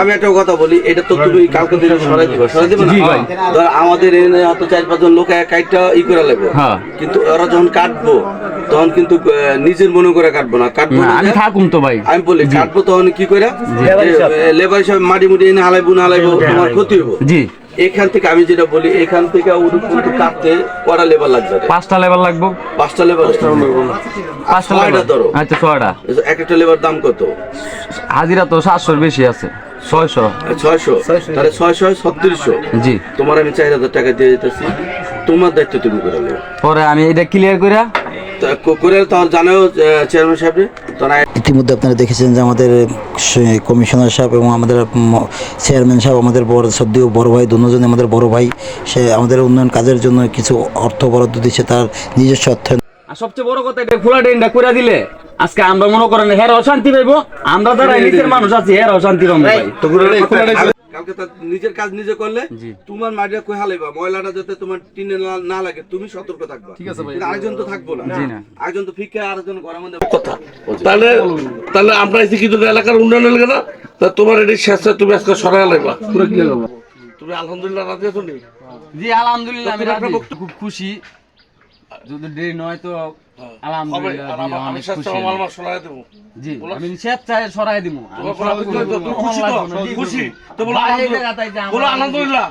আমি একটা কথা বলি এটা তো তুমি কালকে দিনে সরাই দিবা সরাই দিবা না? ধর আমাদের এনে হয়তো চার পাঁচজন লোক এক কাইটটা ই করে লাগবে হ্যাঁ। কিন্তু ওরা যখন কাটবো তখন কিন্তু নিজের মনে করে কাটবো না। কাটবো আমি থাকুম তো ভাই। আমি বলি কাটবো তখন কি করে? লেবার হিসাবে মাটি মুটি এনে হালাইবো না হালাইবো তোমার ক্ষতি হইব। জি। এখান থেকে আমি যেটা বলি এখান থেকে উনি কিন্তু কাটতে কটা লেবার লাগবে পাঁচটা লেবার লাগবো। পাঁচটা লেবার পাঁচটা লেবার ধরো। আচ্ছা ছয়টা। এক একটা লেবার দাম কত? হাজিরা তো সাতশোর বেশি আছে। ছয়শো। ছয়শো? তাহলে ছয়শো ছত্রিশশো। জি। তোমার আমি চার হাজার টাকা দিয়ে যেতেছি তোমার দায়িত্ব তুমি করে নেবে পরে আমি এটা ক্লিয়ার করে করে তখন জানাও চেয়ারম্যান সাহেব ইতিমধ্যে আপনারা দেখেছেন যে আমাদের কমিশনার সাহেব এবং আমাদের চেয়ারম্যান সাহেব আমাদের বড় সদ্য বড় ভাই দুজনে আমাদের বড় ভাই সে আমাদের উন্নয়ন কাজের জন্য কিছু অর্থ বরাদ্দ দিচ্ছে তার নিজস্ব আর সবচেয়ে বড় কথা এটা খোলা ড্রেনটা করে দিলে। আজকে আমরা মনে করেন হের অশান্তি পাইবো আমরা যারা নিচের মানুষ আছি হের অশান্তি পাবো। কালকে তার নিজের কাজ নিজে করলে তোমার মাটিটা কই হালাইবা? ময়লাটা যাতে তোমার টিনে না- লাগে তুমি সতর্ক থাকবা। ঠিক আছে আরেকজন তো থাকব না। আরেকজন তো ফিকে আরেকজন ঘরের মধ্যে কথা। তাহলে তাহলে আমরা এসে কিন্তু এলাকার উন্নয়ন এলাকা না তা তোমার এটি শেষে তুমি আজকে সরাই লাগবা তুমি আলহামদুলিল্লাহ রাজি আছো নি? জি আলহামদুলিল্লাহ আমি খুব খুশি। যদি দেরি নয় তো আলহামদুলিল্লাহ আমি জি স্বেচ্ছায় সরাই দিব খুশি তো বলো আলহামদুলিল্লাহ